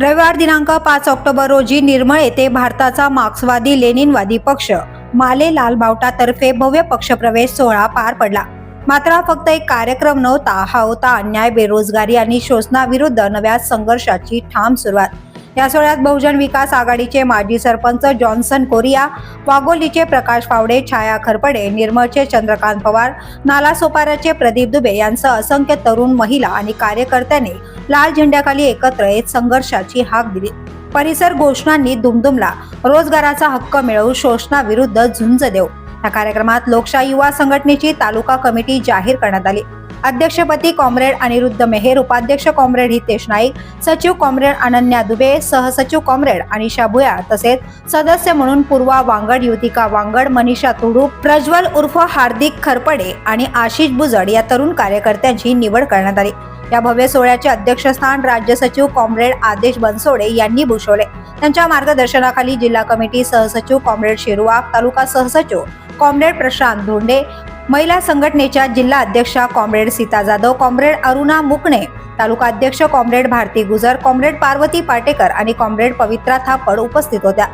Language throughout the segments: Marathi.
रविवार दिनांक पाच ऑक्टोबर रोजी निर्मळ येथे भारताचा मार्क्सवादी लेनिनवादी पक्ष माले लाल बावटातर्फे भव्य पक्षप्रवेश सोहळा पार पडला. मात्र फक्त एक कार्यक्रम नव्हता हा होता अन्याय बेरोजगारी आणि शोषणाविरुद्ध नव्या संघर्षाची ठाम सुरुवात. या सोहळ्यात बहुजन विकास आघाडीचे माजी सरपंच जॉन्सन कोरिया वाघोलीचे प्रकाश फावडे छाया खरपडे निर्मळचे चंद्रकांत पवार नालासोपाऱ्याचे प्रदीप दुबे यांसह असंख्य तरुण महिला आणि कार्यकर्त्यांनी लाल झेंड्याखाली एकत्र येत संघर्षाची हाक दिली. परिसर घोषणांनी दुमदुमला रोजगाराचा हक्क मिळवू शोषणाविरुद्ध झुंज देऊ या कार्यक्रमात लोकशाही युवा संघटनेची तालुका कमिटी जाहीर करण्यात आली. अध्यक्षपदी कॉम्रेड अनिरुद्ध मेहेर उपाध्यक्ष कॉम्रेड हितेश नाईक सचिव कॉम्रेड अनन्या दुबे सहसचिव कॉम्रेड अनिशा भुया तसेच सदस्य म्हणून पूर्वा वांगड युतिका वांगड मनीषा तुडू प्रज्वल उर्फ हार्दिक खरपडे आणि आशिष बुजड या तरुण कार्यकर्त्यांची निवड करण्यात आली. या भव्य सोहळ्याचे अध्यक्षस्थान राज्य सचिव कॉम्रेड आदेश बनसोडे यांनी भूषवले. त्यांच्या मार्गदर्शनाखाली जिल्हा कमिटी सहसचिव कॉम्रेड शिरुवाक तालुका सहसचिव कॉम्रेड प्रशांत धोंडे महिला संघटनेच्या जिल्हा अध्यक्षा कॉम्रेड सीता जाधव कॉम्रेड अरुणा मुकणे तालुका अध्यक्ष कॉम्रेड भारती गुजर कॉम्रेड पार्वती पाटेकर आणि कॉम्रेड पवित्रा थापड उपस्थित होत्या.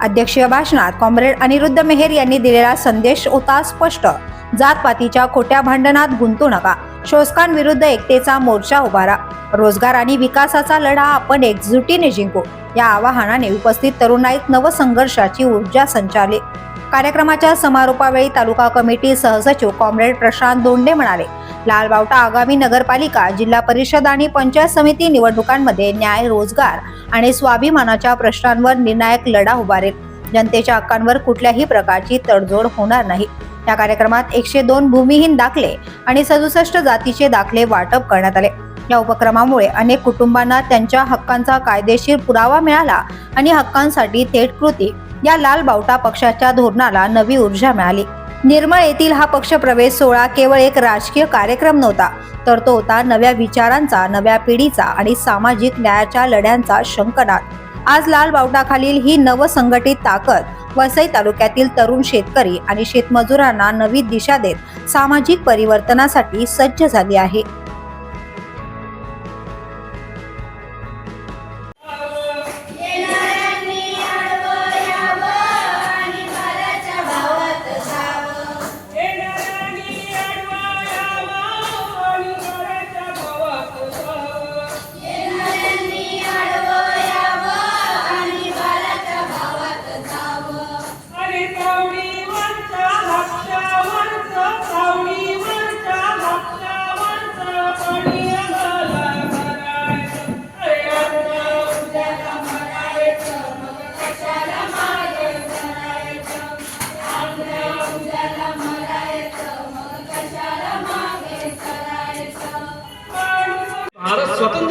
अध्यक्षीय भाषणात कॉम्रेड अनिरुद्ध मेहेर यांनी दिलेला संदेश होता स्पष्ट. जातपातीच्या खोट्या भांडणात गुंतू नका. शोषकांविरुद्ध एकतेचा मोर्चा उभारा. रोजगार आणि विकासाचा लढा आपण एकजुटीने जिंकू. या आवाहनाने उपस्थित तरुणाईत नवसंघर्षाची ऊर्जा संचारली. कार्यक्रमाच्या समारोपावेळी तालुका कमिटी सहसचिव कॉम्रेड प्रशांत दोंडे म्हणाले लालबावटा आगामी नगरपालिका जिल्हा परिषद आणि पंचायत समिती निवडणुकांमध्ये न्याय रोजगार आणि स्वाभिमानाच्या प्रश्नांवर निर्णायक लढा उभारेल जनतेच्या हक्कांवर कुठल्याही प्रकारची तडजोड होणार नाही. या कार्यक्रमात एकशे दोन भूमिहीन दाखले आणि सदुसष्ट जातीचे दाखले वाटप करण्यात आले. या उपक्रमामुळे अनेक कुटुंबांना त्यांच्या हक्कांचा कायदेशीर पुरावा मिळाला आणि हक्कांसाठी थेट कृती या लाल बावटा पक्षाच्या धोरणाला नवी ऊर्जा मिळाली. निर्मळ येथील हा पक्ष प्रवेश सोहळा केवळ एक राजकीय कार्यक्रम नव्हता तर तो होता नव्या विचारांचा नव्या पिढीचा आणि सामाजिक न्यायाच्या लढ्यांचा शंकनाद आज लाल बावटाखालील ही नवसंघटित ताकद वसई तालुक्यातील तरुण शेतकरी आणि शेतमजुरांना नवी दिशा देत सामाजिक परिवर्तनासाठी सज्ज झाली आहे.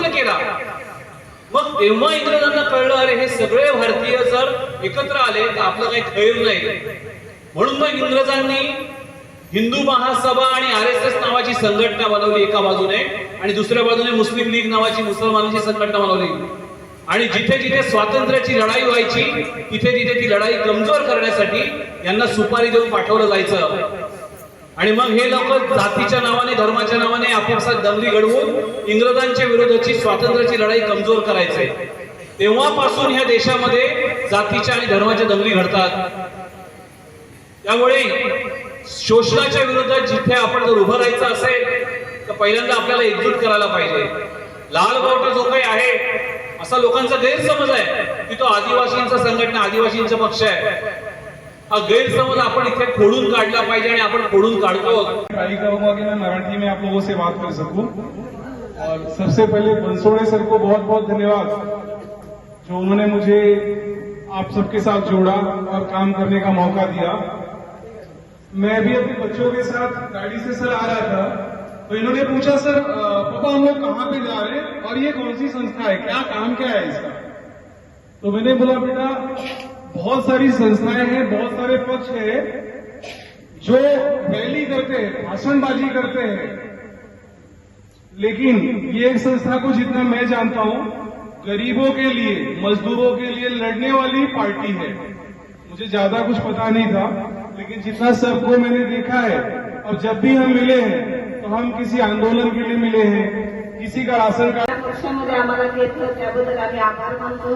पूर्ण केला. मग तेव्हा इंग्रजांना कळलं अरे हे सगळे भारतीय जर एकत्र आले तर आपलं काही खैर नाही. म्हणून मग इंग्रजांनी हिंदू महासभा आणि आर एस एस नावाची संघटना बनवली एका बाजूने आणि दुसऱ्या बाजूने मुस्लिम लीग नावाची मुसलमानांची संघटना बनवली. आणि जिथे जिथे स्वातंत्र्याची लढाई व्हायची तिथे तिथे ती लढाई कमजोर करण्यासाठी यांना सुपारी देऊन पाठवलं जायचं. आणि मग हे लोक जातीच्या नावाने धर्माच्या नावाने आपापसात दंगली घडवून इंग्रजांच्या विरोधाची स्वातंत्र्याची लढाई कमजोर करायचे. तेव्हापासून ह्या देशामध्ये जातीच्या आणि धर्माच्या दंगली घडतात. त्यामुळे शोषणाच्या विरोधात जिथे आपण जर उभं राहायचं असेल तर पहिल्यांदा आपल्याला एकजूट करायला पाहिजे. लाल बावटा जो काही आहे असा लोकांचा गैरसमज आहे. की तो आदिवासींचा संघटना आदिवासींचा पक्ष आहे. मराठी में आप लोगों से बात कर सकूँ और सबसे पहले बंसोड़े सर को बहुत बहुत धन्यवाद, जो उन्होंने मुझे आप सबके साथ जोड़ा और काम करने का मौका दिया। मैं भी अपने बच्चों के साथ गाड़ी से सर आ रहा था तो इन्होंने पूछा, सर पापा, हम लोग कहाँ पे जा रहे हैं? और ये कौन सी संस्था है? क्या काम क्या है इसका? तो मैंने बोला, बेटा बहुत सारी संस्थाएँ हैं, बहुत सारे पक्ष हैं, जो रैली करते हैं, भाषणबाजी करते हैं। लेकिन ये एक संस्था को जितना मैं जानता हूँ, गरीबों के लिए, मजदूरों के लिए लड़ने वाली पार्टी है। मुझे ज़्यादा कुछ पता नहीं था, लेकिन जितना सबको मैंने देखा है, और जब भी हम मिले हैं तो हम किसी आंदोलन के लिए मिले हैं, किसी का राशन कार्ड आम्ही आभार मानतो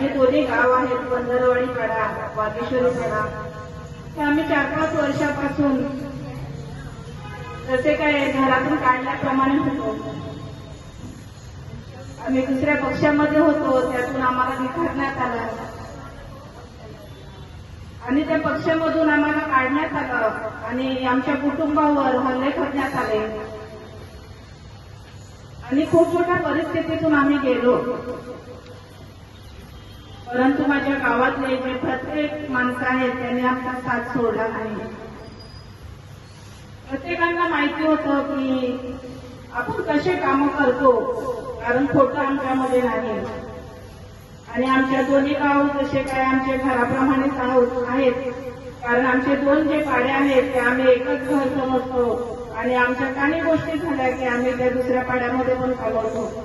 माझे दोन्ही गाव आहेत बंदरवाडी कडा वागेश्वरी कडा ते आम्ही चार पाच वर्षापासून जसे काय घरातून काढल्याप्रमाणे होतो. आम्ही दुसऱ्या पक्षामध्ये होतो त्यातून आम्हाला विखारण्यात आलं. आणि त्या पक्षामधून आम्हाला काढण्यात आलं आणि आमच्या कुटुंबावर हल्ले करण्यात आले. आणि खूप मोठ्या परिस्थितीतून आम्ही गेलो. परंतु माझ्या गावातले जे प्रत्येक माणसं आहेत त्यांनी आमचा साथ सोडला नाही. प्रत्येकांना माहिती होतं की आपण कसे कामं करतो कारण खोटं आमच्यामध्ये नाही. आणि आमच्या दोन्ही गाव जसे काय आमच्या घराप्रमाणेच आहोत आहेत. कारण आमचे दोन जे पाडे आहेत ते आम्ही एकच घर समजतो. आणि आमच्या काही गोष्टी झाल्या की आम्ही त्या दुसऱ्या पाड्यामध्ये पण चालवतो.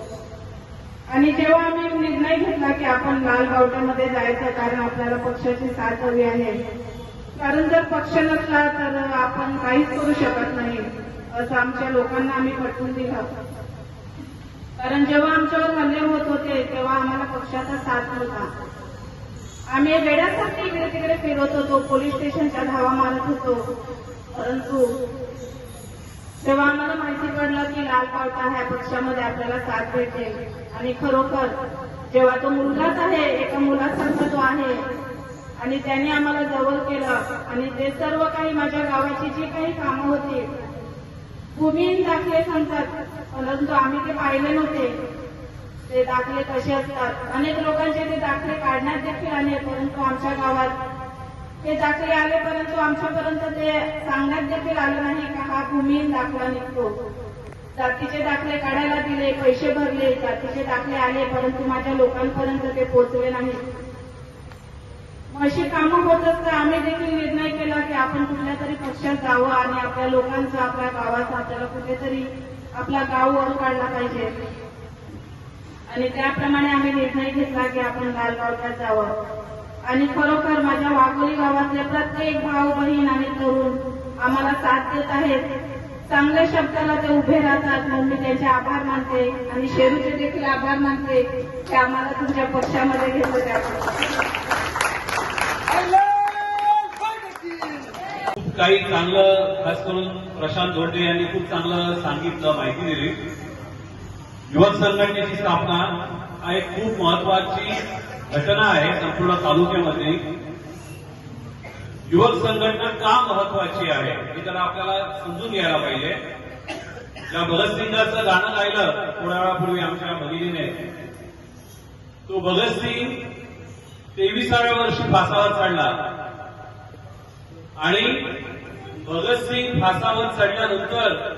आणि जेव्हा आम्ही निर्णय घेतला की आपण लाल बावट्यामध्ये जायचं कारण आपल्याला पक्षाची साथ हवी आहे कारण जर पक्ष नसला तर आपण काहीच करू शकत नाही असं आमच्या लोकांना आम्ही पटवून दिलं. कारण जेव्हा आमच्यावर हल्ले होत होते तेव्हा आम्हाला पक्षाचा साथ नव्हता. आम्ही वेड्यासारखे इकडे तिकडे फिरत होतो पोलीस स्टेशनच्या धावा मारत होतो परंतु तेव्हा आम्हाला माहिती पडलं की लाल पावटा ह्या पक्षामध्ये आपल्याला साथ भेटेल. आणि खरोखर जेव्हा तो मुलगाच आहे एका मुलासारखा तो आहे. आणि त्याने आम्हाला जवळ केलं. आणि ते सर्व काही माझ्या गावाची जी काही कामं होती भूमीन दाखले सांगतात. परंतु आम्ही ते पाहिले नव्हते. ते दाखले कसे असतात. अनेक लोकांचे ते दाखले काढण्यात देखील आले परंतु आमच्या गावात ते दाखले आले परंतु आमच्यापर्यंत ते सांगण्यात देखील आलं नाही का हा भूमिहीन दाखला निघतो. जातीचे दाखले काढायला दिले पैसे भरले जातीचे दाखले आले परंतु माझ्या लोकांपर्यंत ते पोहोचले नाही. अशी कामं होत असता आम्ही देखील निर्णय केला की आपण कुठल्या तरी पक्षात जावं आणि आपल्या लोकांचा आपल्या गावाचा आपल्याला कुठेतरी आपला गाव वर काढला पाहिजे. आणि त्याप्रमाणे आम्ही निर्णय घेतला की आपण लालगावच्यात जावं. आणि खरोखर माझ्या वाघोली गावातले प्रत्येक भाऊ बहीण आणि तरुण आम्हाला साथ देत आहेत. चांगल्या शब्दाला ते उभे राहतात म्हणून मी त्यांचे आभार मानते आणि शेरूचे देखील आभार मानते की आम्हाला तुमच्या पक्षामध्ये घेतले खूप काही चांगलं खास करून प्रशांत धोंडे यांनी खूप चांगलं सांगितलं माहिती दिली. युवक संघटनेची स्थापना हा एक खूप महत्वाची घटना आहे संपूर्ण तालुक्यामध्ये. युवक संघटना का महत्वाची आहे हे तर आपल्याला समजून घ्यायला पाहिजे. ज्या भगतसिंगाचं गाणं गायलं थोड्या वेळापूर्वी आमच्या भगिनीने. तो भगतसिंग तेविसाव्या वर्षी फासावर चढला. आणि भगतसिंग फासावर चढल्यानंतर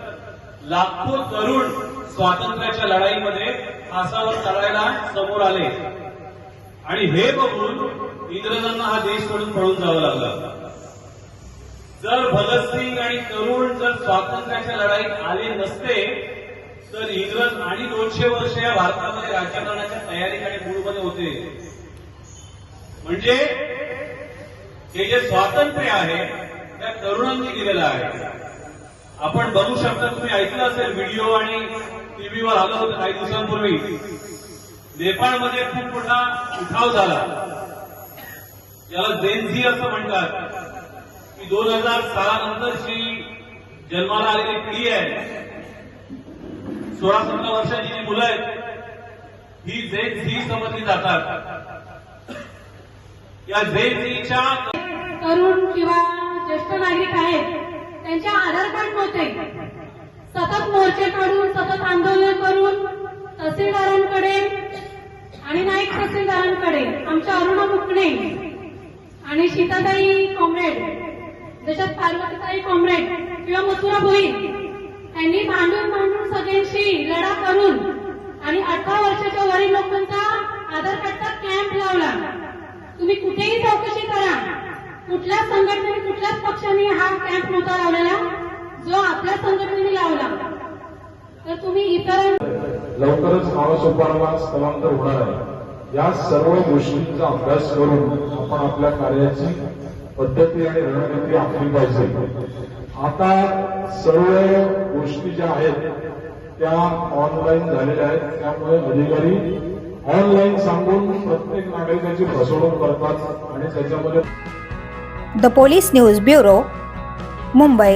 लाखो तरुण स्वातंत्र्याच्या लढाईमध्ये फासावर चढायला समोर आले. आणि हे बघून इंग्रजांना हा देश म्हणून पळून जावं लागला. जर भगतसिंग आणि तरुण जर स्वातंत्र्याच्या लढाईत आले नसते तर इंग्रज आणि दोनशे वर्ष या भारतामध्ये राज्य करण्याच्या तयारीत आणि मूळमध्ये होते. म्हणजे हे जे स्वातंत्र्य आहे त्या तरुणांनी दिलेलं आहे. आपण बघू शकता तुम्ही ऐकलं असेल व्हिडिओ आणि टीव्हीवर आलं होतं काही दिवसांपूर्वी. नेपाळमध्ये खूप मोठा उठाव झाला. याला जेनझी असं म्हणतात. की दोन हजार सहा नंतरची जन्माला आलेली पिढी आहे. सोळा सतरा वर्षाची जी मुलं आहेत ही झेन झी समजली जातात. या झेन झीच्या तरुण किंवा ज्येष्ठ नागरिक आहेत त्यांच्या आधार कार्ड होते सतत मोर्चे काढून सतत आंदोलन करून तहसीलदारांकडे आणि नाईक तहसीलदारांकडे आमच्या अरुणा बुकणे आणि सीताताई कॉम्रेड जशात पार्वतीताई कॉम्रेड किंवा मथुरा भोई यांनी भांडून भांडून सगळ्यांशी लढा करून आणि अठरा वर्षाच्या वरील लोकांचा आधार कार्डचा कॅम्प लावला. तुम्ही कुठेही चौकशी करा. कुठल्याच संघटनेने कुठल्याच पक्षाने हा कॅम्प नव्हता लावलेला जो आपल्या संघटनेने लावला. तर तुम्ही इतर लवकरच महासोपानाला स्थलांतर होणार आहे. या सर्व गोष्टींचा अभ्यास करून आपण आपल्या कार्याची पद्धती आणि रणनीती आखली पाहिजे. आता सर्व गोष्टी ज्या आहेत त्या ऑनलाईन झालेल्या आहेत. त्यामुळे अधिकारी ऑनलाईन सांगून प्रत्येक नागरिकाची फसवणूक करतात आणि त्याच्यामध्ये the police news bureau Mumbai